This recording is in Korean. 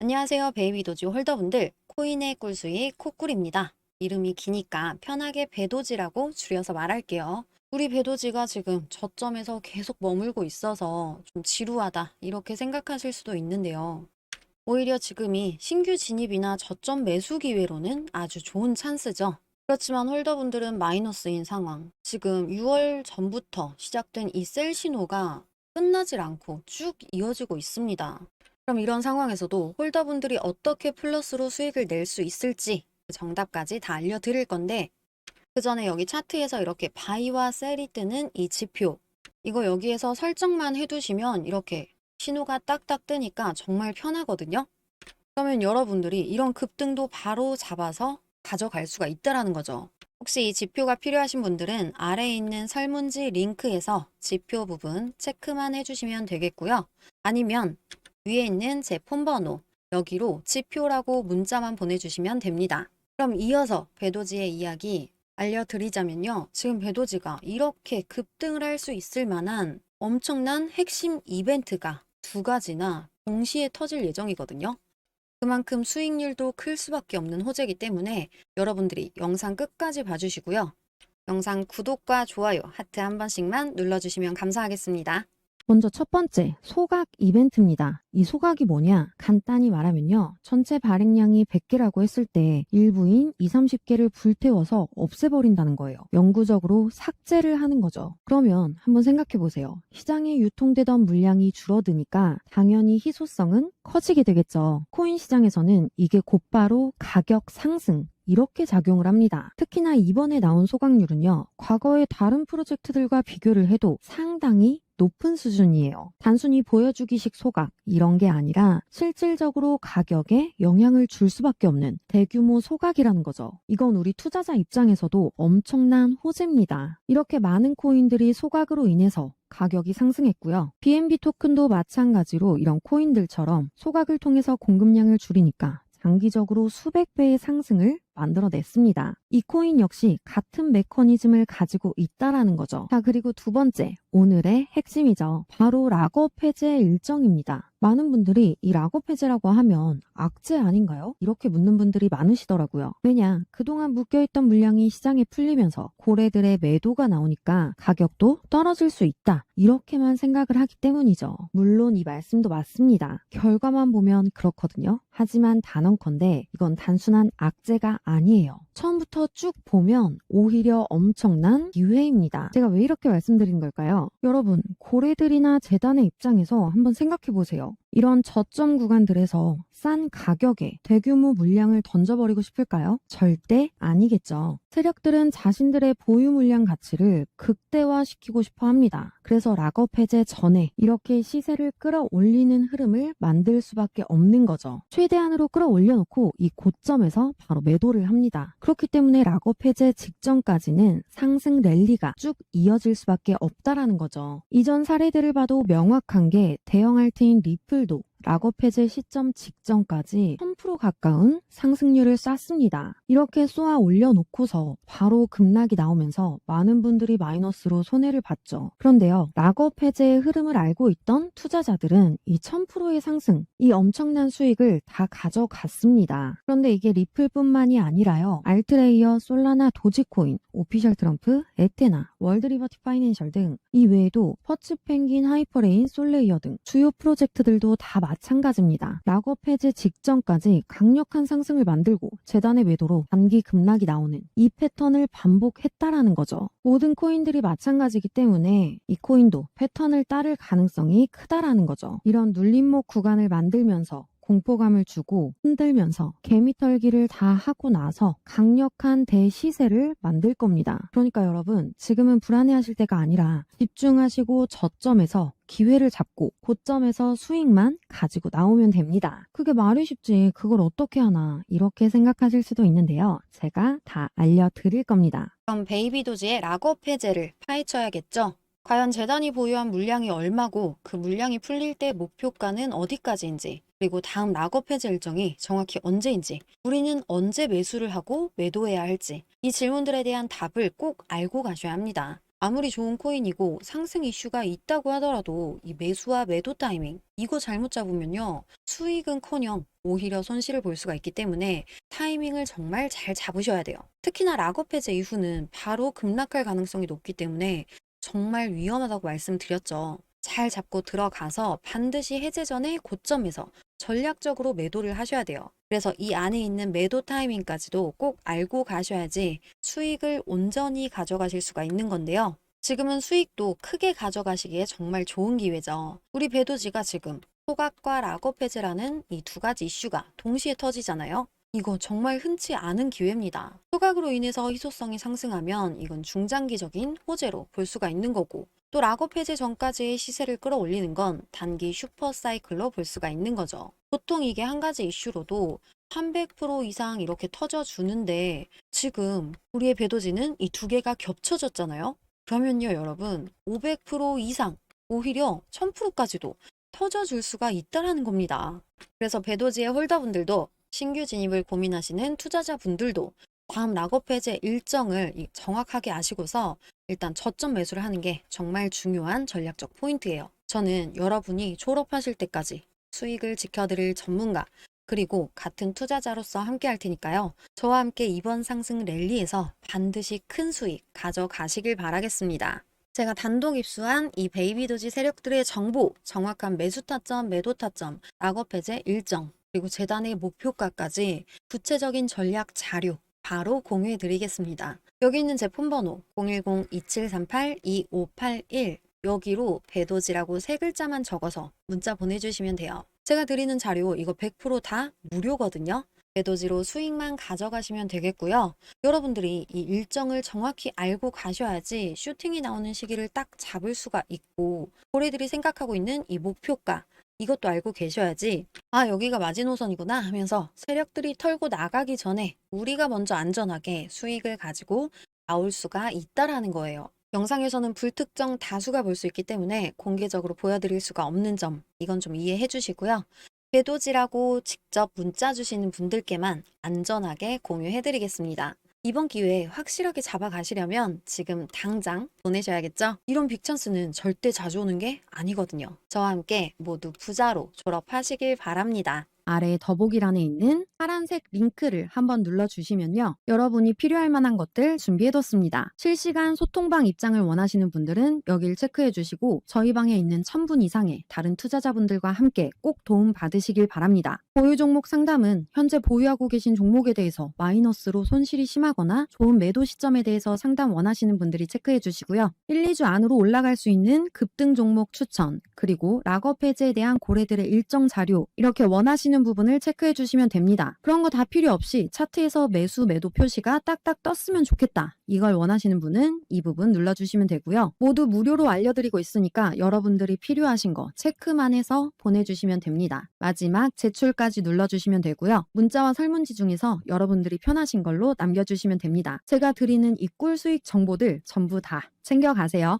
안녕하세요. 베이비도지 홀더분들. 코인의 꿀수익 코꿀입니다. 이름이 기니까 편하게 배도지라고 줄여서 말할게요. 우리 배도지가 지금 저점에서 계속 머물고 있어서 좀 지루하다 이렇게 생각하실 수도 있는데요. 오히려 지금이 신규 진입이나 저점 매수 기회로는 아주 좋은 찬스죠. 그렇지만 홀더분들은 마이너스인 상황. 지금 6월 전부터 시작된 이 셀 신호가 끝나질 않고 쭉 이어지고 있습니다. 그럼 이런 상황에서도 홀더분들이 어떻게 플러스로 수익을 낼 수 있을지 그 정답까지 다 알려드릴 건데 그 전에 여기 차트에서 이렇게 바이와 셀이 뜨는 이 지표 이거 여기에서 설정만 해두시면 이렇게 신호가 딱딱 뜨니까 정말 편하거든요. 그러면 여러분들이 이런 급등도 바로 잡아서 가져갈 수가 있다라는 거죠. 혹시 이 지표가 필요하신 분들은 아래에 있는 설문지 링크에서 지표 부분 체크만 해주시면 되겠고요. 아니면 위에 있는 제 폰 번호 여기로 지표라고 문자만 보내주시면 됩니다. 그럼 이어서 배도지의 이야기 알려드리자면요. 지금 배도지가 이렇게 급등을 할 수 있을 만한 엄청난 핵심 이벤트가 두 가지나 동시에 터질 예정이거든요. 그만큼 수익률도 클 수밖에 없는 호재이기 때문에 여러분들이 영상 끝까지 봐주시고요. 영상 구독과 좋아요, 하트 한 번씩만 눌러주시면 감사하겠습니다. 먼저 첫 번째, 소각 이벤트입니다. 이 소각이 뭐냐? 간단히 말하면요. 전체 발행량이 100개라고 했을 때 일부인 2, 30개를 불태워서 없애버린다는 거예요. 영구적으로 삭제를 하는 거죠. 그러면 한번 생각해 보세요. 시장에 유통되던 물량이 줄어드니까 당연히 희소성은 커지게 되겠죠. 코인 시장에서는 이게 곧바로 가격 상승, 이렇게 작용을 합니다. 특히나 이번에 나온 소각률은요, 과거의 다른 프로젝트들과 비교를 해도 상당히 높은 수준이에요. 단순히 보여주기식 소각, 이런 게 아니라 실질적으로 가격에 영향을 줄 수밖에 없는 대규모 소각이라는 거죠. 이건 우리 투자자 입장에서도 엄청난 호재입니다. 이렇게 많은 코인들이 소각으로 인해서 가격이 상승했고요. BNB 토큰도 마찬가지로 이런 코인들처럼 소각을 통해서 공급량을 줄이니까 장기적으로 수백 배의 상승을 만들어냈습니다. 이 코인 역시 같은 메커니즘을 가지고 있다라는 거죠. 자, 그리고 두 번째, 오늘의 핵심이죠. 바로 락업 해제 일정입니다. 많은 분들이 이 락업 해제라고 하면 악재 아닌가요? 이렇게 묻는 분들이 많으시더라고요. 왜냐, 그동안 묶여있던 물량이 시장에 풀리면서 고래들의 매도가 나오니까 가격도 떨어질 수 있다. 이렇게만 생각을 하기 때문이죠. 물론 이 말씀도 맞습니다. 결과만 보면 그렇거든요. 하지만 단언컨대 이건 단순한 악재가 아니에요. 처음부터 쭉 보면 오히려 엄청난 기회입니다. 제가 왜 이렇게 말씀드린 걸까요? 여러분, 고래들이나 재단의 입장에서 한번 생각해 보세요. 이런 저점 구간들에서 싼 가격에 대규모 물량을 던져버리고 싶을까요? 절대 아니겠죠. 세력들은 자신들의 보유 물량 가치를 극대화시키고 싶어 합니다. 그래서 락업 해제 전에 이렇게 시세를 끌어올리는 흐름을 만들 수밖에 없는 거죠. 최대한으로 끌어올려놓고 이 고점에서 바로 매도를 합니다. 그렇기 때문에 락업 해제 직전까지는 상승 랠리가 쭉 이어질 수밖에 없다라는 거죠. 이전 사례들을 봐도 명확한 게 대형 알트인 리플도 락업 해제 시점 직전까지 1000% 가까운 상승률을 쐈습니다. 이렇게 쏘아 올려놓고서 바로 급락이 나오면서 많은 분들이 마이너스로 손해를 봤죠. 그런데요, 락업 해제의 흐름을 알고 있던 투자자들은 이 1000%의 상승, 이 엄청난 수익을 다 가져갔습니다. 그런데 이게 리플뿐만이 아니라요, 알트레이어, 솔라나, 도지코인, 오피셜 트럼프, 에테나, 월드리버티 파이낸셜 등 이 외에도 퍼츠 펭귄, 하이퍼레인, 솔레이어 등 주요 프로젝트들도 다 마찬가지입니다. 락업 해제 직전까지 강력한 상승을 만들고 재단의 매도로 단기 급락이 나오는 이 패턴을 반복했다라는 거죠. 모든 코인들이 마찬가지이기 때문에 이 코인도 패턴을 따를 가능성이 크다라는 거죠. 이런 눌림목 구간을 만들면서 공포감을 주고 흔들면서 개미털기를 다 하고 나서 강력한 대시세를 만들 겁니다. 그러니까 여러분 지금은 불안해하실 때가 아니라 집중하시고 저점에서 기회를 잡고 고점에서 수익만 가지고 나오면 됩니다. 그게 말이 쉽지 그걸 어떻게 하나 이렇게 생각하실 수도 있는데요. 제가 다 알려드릴 겁니다. 그럼 베이비도지의 락업 해제를 파헤쳐야겠죠? 과연 재단이 보유한 물량이 얼마고 그 물량이 풀릴 때 목표가는 어디까지인지 그리고 다음 락업 해제 일정이 정확히 언제인지 우리는 언제 매수를 하고 매도해야 할지 이 질문들에 대한 답을 꼭 알고 가셔야 합니다. 아무리 좋은 코인이고 상승 이슈가 있다고 하더라도 이 매수와 매도 타이밍 이거 잘못 잡으면요 수익은 커녕 오히려 손실을 볼 수가 있기 때문에 타이밍을 정말 잘 잡으셔야 돼요. 특히나 락업 해제 이후는 바로 급락할 가능성이 높기 때문에 정말 위험하다고 말씀드렸죠. 잘 잡고 들어가서 반드시 해제 전에 고점에서 전략적으로 매도를 하셔야 돼요. 그래서 이 안에 있는 매도 타이밍까지도 꼭 알고 가셔야지 수익을 온전히 가져가실 수가 있는 건데요. 지금은 수익도 크게 가져가시기에 정말 좋은 기회죠. 우리 배도지가 지금 소각과 락업 해제라는 이 두 가지 이슈가 동시에 터지잖아요. 이거 정말 흔치 않은 기회입니다. 소각으로 인해서 희소성이 상승하면 이건 중장기적인 호재로 볼 수가 있는 거고 또 락업 해제 전까지의 시세를 끌어올리는 건 단기 슈퍼 사이클로 볼 수가 있는 거죠. 보통 이게 한 가지 이슈로도 300% 이상 이렇게 터져 주는데 지금 우리의 배도지는 이 두 개가 겹쳐졌잖아요. 그러면요, 여러분, 500% 이상, 오히려 1000%까지도 터져줄 수가 있다라는 겁니다. 그래서 배도지의 홀더분들도 신규 진입을 고민하시는 투자자분들도 다음 락업 해제 일정을 이- 정확하게 아시고서 일단 저점 매수를 하는 게 정말 중요한 전략적 포인트예요. 저는 여러분이 졸업하실 때까지 수익을 지켜드릴 전문가, 그리고 같은 투자자로서 함께 할 테니까요. 저와 함께 이번 상승 랠리에서 반드시 큰 수익 가져가시길 바라겠습니다. 제가 단독 입수한 이 베이비도지 세력들의 정보, 정확한 매수 타점, 매도 타점, 락업 해제 일정, 그리고 재단의 목표가까지 구체적인 전략 자료 바로 공유해 드리겠습니다. 여기 있는 제품 번호 010-2738-2581 여기로 배도지라고 세 글자만 적어서 문자 보내주시면 돼요. 제가 드리는 자료 이거 100%다 무료거든요. 배도지로 수익만 가져가시면 되겠고요. 여러분들이 이 일정을 정확히 알고 가셔야지 슈팅이 나오는 시기를 딱 잡을 수가 있고 고래들이 생각하고 있는 이 목표가 이것도 알고 계셔야지 아 여기가 마지노선이구나 하면서 세력들이 털고 나가기 전에 우리가 먼저 안전하게 수익을 가지고 나올 수가 있다라는 거예요. 영상에서는 불특정 다수가 볼 수 있기 때문에 공개적으로 보여드릴 수가 없는 점 이건 좀 이해해 주시고요. 배도지라고 직접 문자 주시는 분들께만 안전하게 공유해 드리겠습니다. 이번 기회에 확실하게 잡아가시려면 지금 당장 보내셔야겠죠? 이런 빅찬스는 절대 자주 오는 게 아니거든요. 저와 함께 모두 부자로 졸업하시길 바랍니다. 아래 더보기란에 있는 파란색 링크를 한번 눌러주시면요. 여러분이 필요할 만한 것들 준비해뒀습니다. 실시간 소통방 입장을 원하시는 분들은 여길 체크해주시고 저희 방에 있는 1000분 이상의 다른 투자자분들과 함께 꼭 도움 받으시길 바랍니다. 보유 종목 상담은 현재 보유하고 계신 종목에 대해서 마이너스로 손실이 심하거나 좋은 매도 시점에 대해서 상담 원하시는 분들이 체크해 주시고요. 1, 2주 안으로 올라갈 수 있는 급등 종목 추천, 그리고 락업 해제에 대한 고래들의 일정 자료, 이렇게 원하시는 부분을 체크해 주시면 됩니다. 그런 거 다 필요 없이 차트에서 매수, 매도 표시가 딱딱 떴으면 좋겠다. 이걸 원하시는 분은 이 부분 눌러주시면 되고요. 모두 무료로 알려드리고 있으니까 여러분들이 필요하신 거 체크만 해서 보내주시면 됩니다. 마지막 제출 까지 눌러주시면 되고요. 문자와 설문지 중에서 여러분들이 편하신 걸로 남겨주시면 됩니다. 제가 드리는 이 꿀 수익 정보들 전부 다 챙겨가세요.